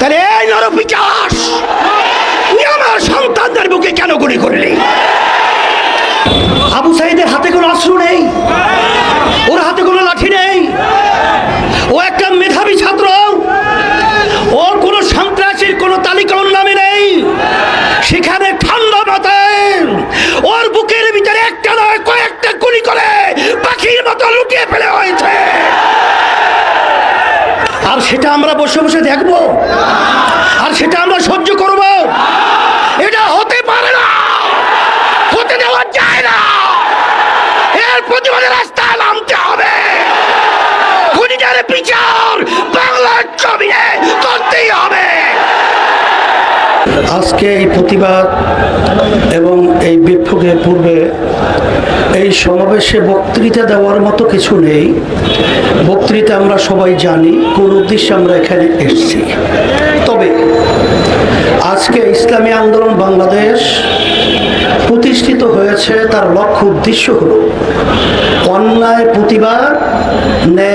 তাহলে এই নরপিচাস তুই আমার সন্তানদের বুকে কেন গুলি করলি? আবু সাইদের হাতে কোনো অস্ত্র নেই ওর হাতে কোনো লাঠি নেই ও একটা মেধাবী ছাত্র ওর কোনো সন্ত্রাসীর কোনো তালিকা ওর নামে নেই সেখানে ঠান্ডা মাথায় ওর বুকের ভিতরে একটা নয় কয়েকটা গুলি করে পাখির মতো লুটিয়ে ফেলে হয়েছে আর সেটা আমরা বসে বসে দেখব। আর সেটা আমরা সহ্য করব। এটা হতে পারে না। হতে দেওয়া যায় না। এর প্রতিবাদে রাস্তায় নামতে হবে। খুনিদের বিচার বাংলার জমিনে করতেই হবে আজকে এই প্রতিবাদ এবং এই বিক্ষোভের পূর্বে এই সমাবেশে বক্তৃতা দেওয়ার মতো কিছু নেই। বক্তৃতা আমরা সবাই জানি, কোন উদ্দেশ্যে আমরা এখানে এসেছি। তবে আজকে ইসলামী আন্দোলন বাংলাদেশ প্রতিষ্ঠিত হয়েছে, তার লক্ষ্য উদ্দেশ্য হল অন্যায় প্রতিবাদ পক্ষে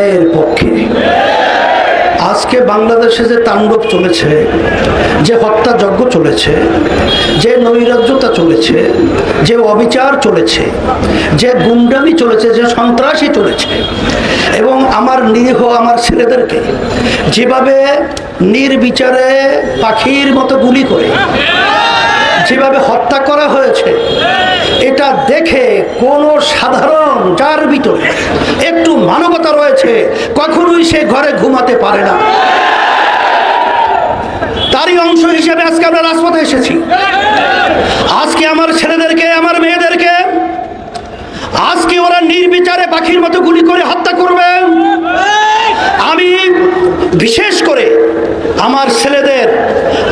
আজকে বাংলাদেশে যে তাণ্ডব চলেছে, যে হত্যাযজ্ঞ চলেছে, যে নৈরাজ্যতা চলেছে, যে অবিচার চলেছে, যে গুন্ডামি চলেছে, যে সন্ত্রাসী চলেছে, এবং আমার নিরীহ আমার ছেলেদেরকে যেভাবে নির্বিচারে পাখির মতো গুলি করে, যেভাবে হত্যা করা হয়েছে, এটা দেখে কোনো সাধারণ যার ভিতরে মানবতা রয়েছে, কখনোই সে ঘরে ঘুমাতে পারে না। তারই অংশ হিসেবে আজকে আমরা রাজপথে এসেছি। আজকে আমার ছেলেদেরকে, আমার মেয়েদেরকে, আজকে ওরা নির্বিচারে পাখির মতো গুলি করে হত্যা করবে। আমি বিশেষ করে আমার ছেলেদের,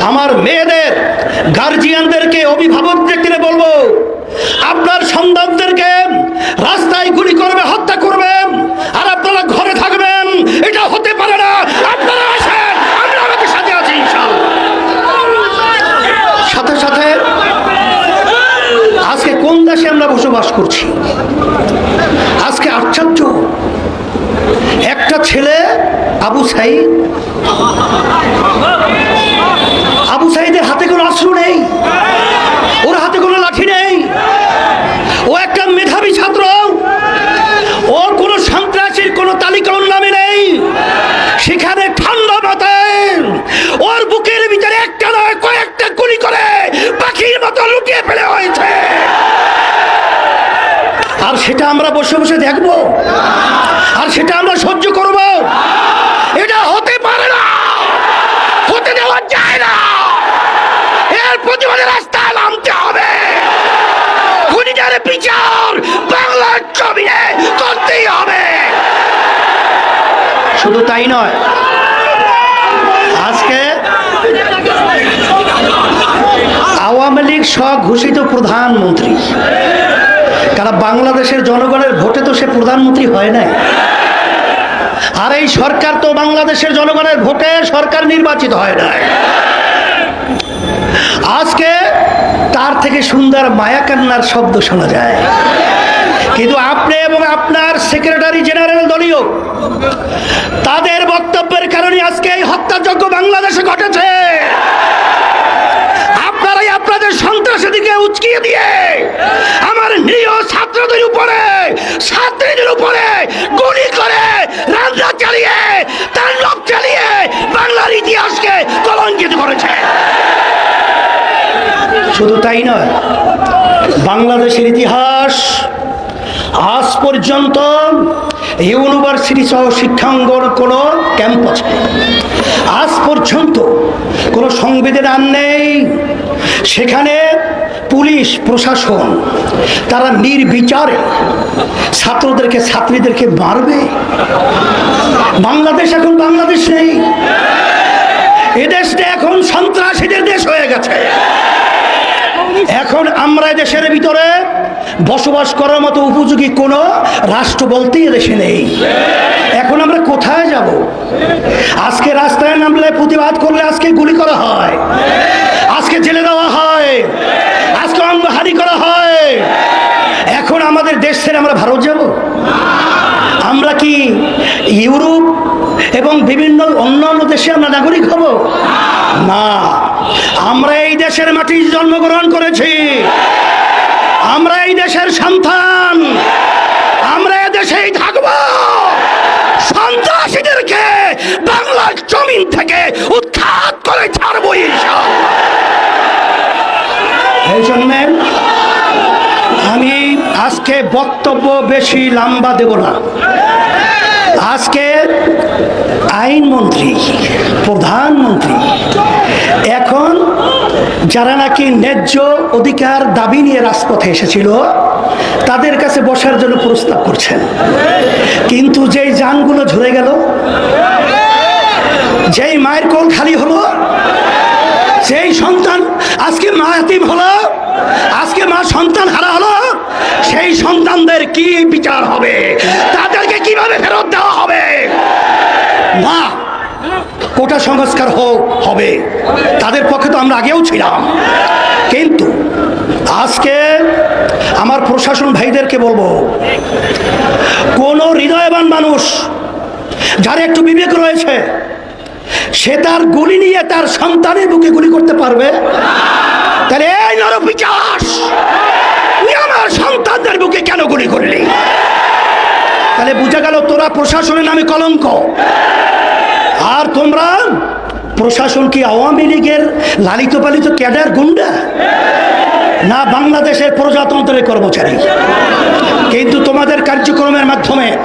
আমার মেয়েদের গার্জিয়ানদেরকে অভিভাবকদেরকে বলব, আপনার সন্তানদেরকে বসবাস করছি। আজকে আশ্চর্য। একটা ছেলে আবু সাইদ আবু সাইদের হাতে কোনো অস্ত্র নেই ওর হাতে কোনো লাঠি নেই ও একটা মেধাবী ছাত্র ওর কোনো সন্ত্রাসীর কোনো তালিকা ওর নামে নেই সেখানে ঠান্ডা মাথায় ওর বুকের ভিতরে একটা নয় কয়েকটা গুলি করে পাখির মতো লুটিয়ে ফেলে হয়েছে আর সেটা আমরা বসে বসে দেখব। আর সেটা আমরা সহ্য করব। এটা হতে পারে না। হতে দেওয়া যায় না। এর প্রতিবাদে রাস্তায় নামতে হবে। খুনিদের বিচার বাংলার জমিনে করতেই হবে। শুধু তাই নয়, আজকে আওয়ামী লীগ স্বঘোষিত প্রধানমন্ত্রী। কারণ বাংলাদেশের জনগণের ভোটে তো সে প্রধানমন্ত্রী হয় নাই। আর এই সরকার তো বাংলাদেশের জনগণের ভোটে সরকার নির্বাচিত হয় নাই। আজকে তার থেকে সুন্দর মায়া কান্নার শব্দ শোনা যায়। কিন্তু আপনি এবং আপনার সেক্রেটারি জেনারেল দলীয়, তাদের বক্তব্যের কারণে আজকে এই হত্যাযজ্ঞ বাংলাদেশে ঘটেছে। শুধু তাই নয়, বাংলাদেশের ইতিহাস আজ পর্যন্ত ইউনিভার্সিটি সহ শিক্ষাঙ্গন কোনো ক্যাম্পাস আজ পর্যন্ত কোনো সংবিধান নেই। সেখানে পুলিশ, প্রশাসন, তারা নির্বিচারে ছাত্রদেরকে, ছাত্রীদেরকে মারবে। বাংলাদেশ এখন বাংলাদেশ নেই। এদেশটা এখন সন্ত্রাসীদের দেশ হয়ে গেছে। এখন আমরা দেশের ভিতরে বসবাস করার মতো উপযোগী কোনো রাষ্ট্র বলতেই দেশে নেই। এখন আমরা কোথায় যাব? আজকে রাস্তায় নামলে প্রতিবাদ করলে আজকে গুলি করা হয়। আজকে জেলে দেওয়া হয়। আজকে অঙ্গহানি করা হয়। এখন আমাদের দেশ ছেড়ে আমরা ভারত যাব? আমরা কি ইউরোপ এবং বিভিন্ন অন্যান্য দেশে আমরা নাগরিক হব? না। আমরা এই দেশের মাটি জন্মগ্রহণ করেছি। আমরা এই দেশের সন্তান। আমরা এ দেশেই থাকব। সন্ত্রাসীদেরকে বাংলার জমিন থেকে উৎখাত করে ছাড়বো। এই জন্যে আমি আজকে বক্তব্য বেশি লম্বা দেব না। আজকে আইনমন্ত্রী প্রধানমন্ত্রী এখন যারা নাকি ন্যায্য অধিকার দাবি নিয়ে রাজপথে এসেছিল, তাদের কাছে বসার জন্য প্রস্তাব করছেন। কিন্তু যেই যানগুলো ঝরে গেল, যেই মায়ের কোল খালি হলো, সেই সন্তান আজকে মা এতিম হলো, আজকে মা সন্তান হারা হলো, সেই সন্তানদের কি বিচার হবে? তাদেরকে কীভাবে ফেরত দেওয়া হবে? না কোটা সংস্কার হোক, হবে। তাদের পক্ষে তো আমরা আগেও ছিলাম। কিন্তু আজকে আমার প্রশাসন ভাইদেরকে বলব, কোন হৃদয়বান মানুষ যার একটু বিবেক রয়েছে, সে তার গুলি নিয়ে তার সন্তানের বুকে গুলি করতে পারবে? তাহলে এই নরপিচাস তুই আমার সন্তানদের বুকে কেন গুলি করলি? তাহলে বুঝা গেল তোরা প্রশাসনের নামে কলঙ্ক। আর তোমরা প্রশাসন কি আওয়ামী লীগের লালিত পালিত ক্যাডার গুন্ডা? না বাংলাদেশের প্রজাতন্ত্রের কর্মচারী। কিন্তু তোমাদের কার্যক্রমের মাধ্যমে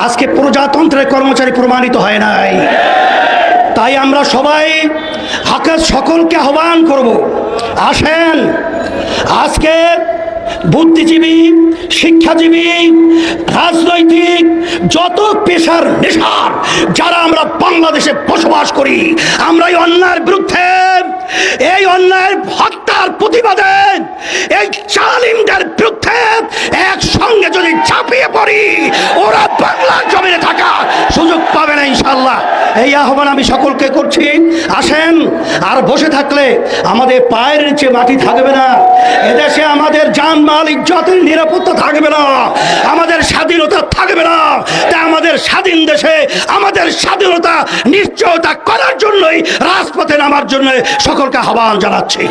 আজকে প্রজাতন্ত্রের কর্মচারী প্রমাণিত হয় নাই। তাই আমরা সবাই আকাশ সকলকে আহ্বান করব। আসেন, আজকে বুদ্ধিজীবী, শিক্ষাজীবী, রাজনৈতিক, যত পেশার নেশার যারা আমরা বাংলাদেশে বসবাস করি, আমরা এই অন্যায়ের বিরুদ্ধে, এই অন্যায়ের হত্যার প্রতিবাদে এই চালিমদের বিরুদ্ধে একসঙ্গে যদি ঝাঁপিয়ে পড়ি, ওরা বাংলার জমিনে থাকা সুযোগ পাবে না ইনশাল্লাহ এই আহ্বান আমি সকলকে করছি। আসেন, আর বসে থাকলে আমাদের পায়ের নিচে মাটি থাকবে না। এদেশে আমাদের জানমাল ইজ্জতের নিরাপত্তা থাকবে না। আমাদের স্বাধীনতা থাকবে না। তাই আমাদের স্বাধীন দেশে আমাদের স্বাধীনতা নিশ্চয়তা করার জন্যই রাজপথে নামার জন্য সকলকে আহ্বান জানাচ্ছি।